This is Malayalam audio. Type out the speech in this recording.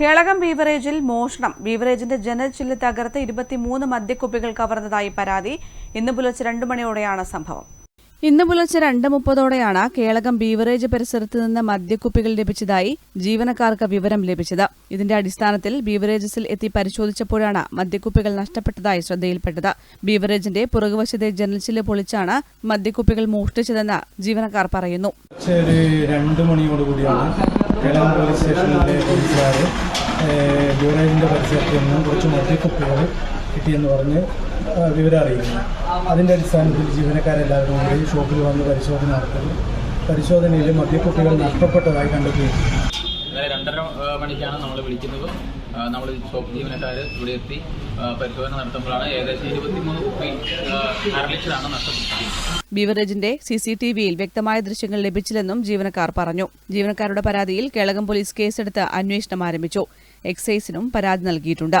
കേളകം ബീവറേജിൽ മോഷണം. ബീവറേജിന്റെ ജനൽ ചില്ല് തകർത്ത് ഇരുപത്തിമൂന്ന് മദ്യക്കുപ്പികൾ കവർന്നതായി പരാതി. ഇന്ന് പുലർച്ചെ രണ്ടു മണിയോടെയാണ് സംഭവം. ഇന്ന് പുലർച്ചെ രണ്ട് മുപ്പതോടെയാണ് കേളകം ബീവറേജ് പരിസരത്ത് നിന്ന് മദ്യക്കുപ്പികൾ ലഭിച്ചതായി ജീവനക്കാർക്ക് വിവരം ലഭിച്ചത്. ഇതിന്റെ അടിസ്ഥാനത്തിൽ ബീവറേജസിൽ എത്തി പരിശോധിച്ചപ്പോഴാണ് മദ്യക്കുപ്പികൾ നഷ്ടപ്പെട്ടതായി ശ്രദ്ധയിൽപ്പെട്ടത്. ബീവറേജിന്റെ പുറകുവശത്തെ ജനൽച്ചിൽ പൊളിച്ചാണ് മദ്യക്കുപ്പികൾ മോഷ്ടിച്ചതെന്ന് ജീവനക്കാർ പറയുന്നു. ബീവറേജിന്റെ പരിസരത്ത് നിന്ന് കുറച്ച് മദ്യക്കുപ്പികൾ കിട്ടിയെന്ന് പറഞ്ഞ് വിവരം അറിയിക്കുന്നു. അതിന്റെ അടിസ്ഥാനത്തിൽ ജീവനക്കാരെല്ലാവരും കൂടി ഷോപ്പിൽ വന്ന് പരിശോധന നടത്തുന്നു. പരിശോധനയിൽ മദ്യക്കുട്ടികൾ നഷ്ടപ്പെട്ടതായി കണ്ടെത്തുകയും രണ്ടര മണിക്കാണ് നമ്മൾ വിളിക്കുന്നത്. നമ്മൾ ഷോപ്പ് ജീവനക്കാർ ഇവിടെ എത്തി പരിശോധന നടത്തുമ്പോഴാണ് ഏകദേശം ഇരുപത്തിമൂന്ന് കുപ്പി അര ലിറ്ററാണ് നഷ്ടപ്പെട്ടിരിക്കുന്നത്. ബീവറേജിന്റെ സി സി ടി വിയിൽ വ്യക്തമായ ദൃശ്യങ്ങൾ ലഭിച്ചില്ലെന്നും ജീവനക്കാർ പറഞ്ഞു. ജീവനക്കാരുടെ പരാതിയിൽ കേളകം പോലീസ് കേസെടുത്ത് അന്വേഷണം ആരംഭിച്ചു. എക്സൈസിനും പരാതി നൽകിയിട്ടുണ്ട്.